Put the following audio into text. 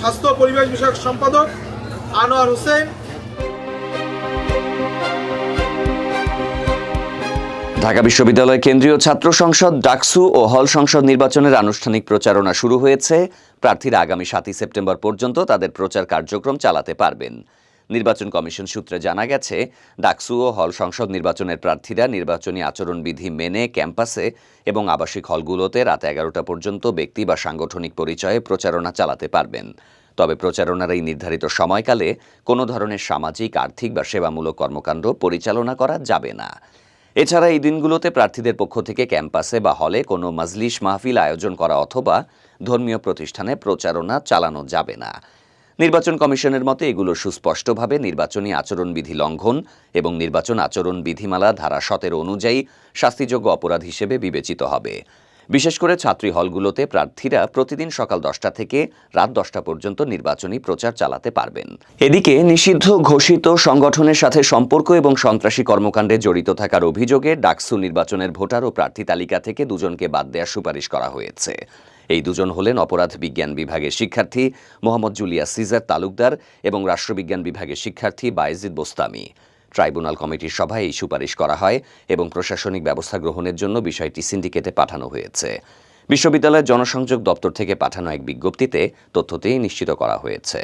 স্বাস্থ্য পরিবেশ বিষয়ক সম্পাদক আনোয়ার হোসেন। ঢাকা বিশ্ববিদ্যালয় কেন্দ্রীয় ছাত্র সংসদ ডাকসু ও হল সংসদ নির্বাচনের আনুষ্ঠানিক প্রচারণা শুরু হয়েছে। প্রার্থীরা আগামী সাতই সেপ্টেম্বর পর্যন্ত তাদের প্রচার কার্যক্রম চালাতে পারবেন। নির্বাচন কমিশন সূত্রে জানা গেছে, ডাকসু ও হল সংসদ নির্বাচনের প্রার্থীরা নির্বাচনী আচরণবিধি মেনে ক্যাম্পাসে এবং আবাসিক হলগুলোতে রাত এগারোটা পর্যন্ত ব্যক্তি বা সাংগঠনিক পরিচয়ে প্রচারণা চালাতে পারবেন। তবে প্রচারণার এই নির্ধারিত সময়কালে কোনো ধরনের সামাজিক, আর্থিক বা সেবামূলক কর্মকাণ্ড পরিচালনা করা যাবে না। এছাড়া এই দিনগুলোতে প্রার্থীদের পক্ষ থেকে ক্যাম্পাসে বা হলে কোনো মাজলিস মাহফিল আয়োজন করা অথবা ধর্মীয় প্রতিষ্ঠানে প্রচারণা চালানো যাবে না। নির্বাচন কমিশনের মতে এগুলো সুস্পষ্টভাবে নির্বাচনী আচরণবিধি লঙ্ঘন এবং নির্বাচন আচরণ বিধিমালা ধারা সতেরো অনুযায়ী শাস্তিযোগ্য অপরাধ হিসেবে বিবেচিত হবে। বিশেষ করে ছাত্রী হলগুলোতে প্রার্থীরা প্রতিদিন সকাল দশটা থেকে রাত দশটা পর্যন্ত নির্বাচনী প্রচার চালাতে পারবেন। এদিকে নিষিদ্ধ ঘোষিত সংগঠনের সাথে সম্পর্ক এবং সন্ত্রাসী কর্মকাণ্ডে জড়িত থাকার অভিযোগে ডাকসু নির্বাচনের ভোটার ও প্রার্থী তালিকা থেকে দুজনকে বাদ দেওয়ার সুপারিশ করা হয়েছে। এই দুজন হলেন অপরাধ বিজ্ঞান বিভাগের শিক্ষার্থী মোহাম্মদ জুলিয়া সিজার তালুকদার এবং রাষ্ট্রবিজ্ঞান বিভাগের শিক্ষার্থী বায়েজিদ বোস্তামি। ট্রাইব্যুনাল কমিটির সভায় এই সুপারিশ করা হয় এবং প্রশাসনিক ব্যবস্থা গ্রহণের জন্য বিষয়টি সিন্ডিকেটে পাঠানো হয়েছে। বিশ্ববিদ্যালয়ের জনসংযোগ দপ্তর থেকে পাঠানো এক বিজ্ঞপ্তিতে তথ্যটি নিশ্চিত করা হয়েছে।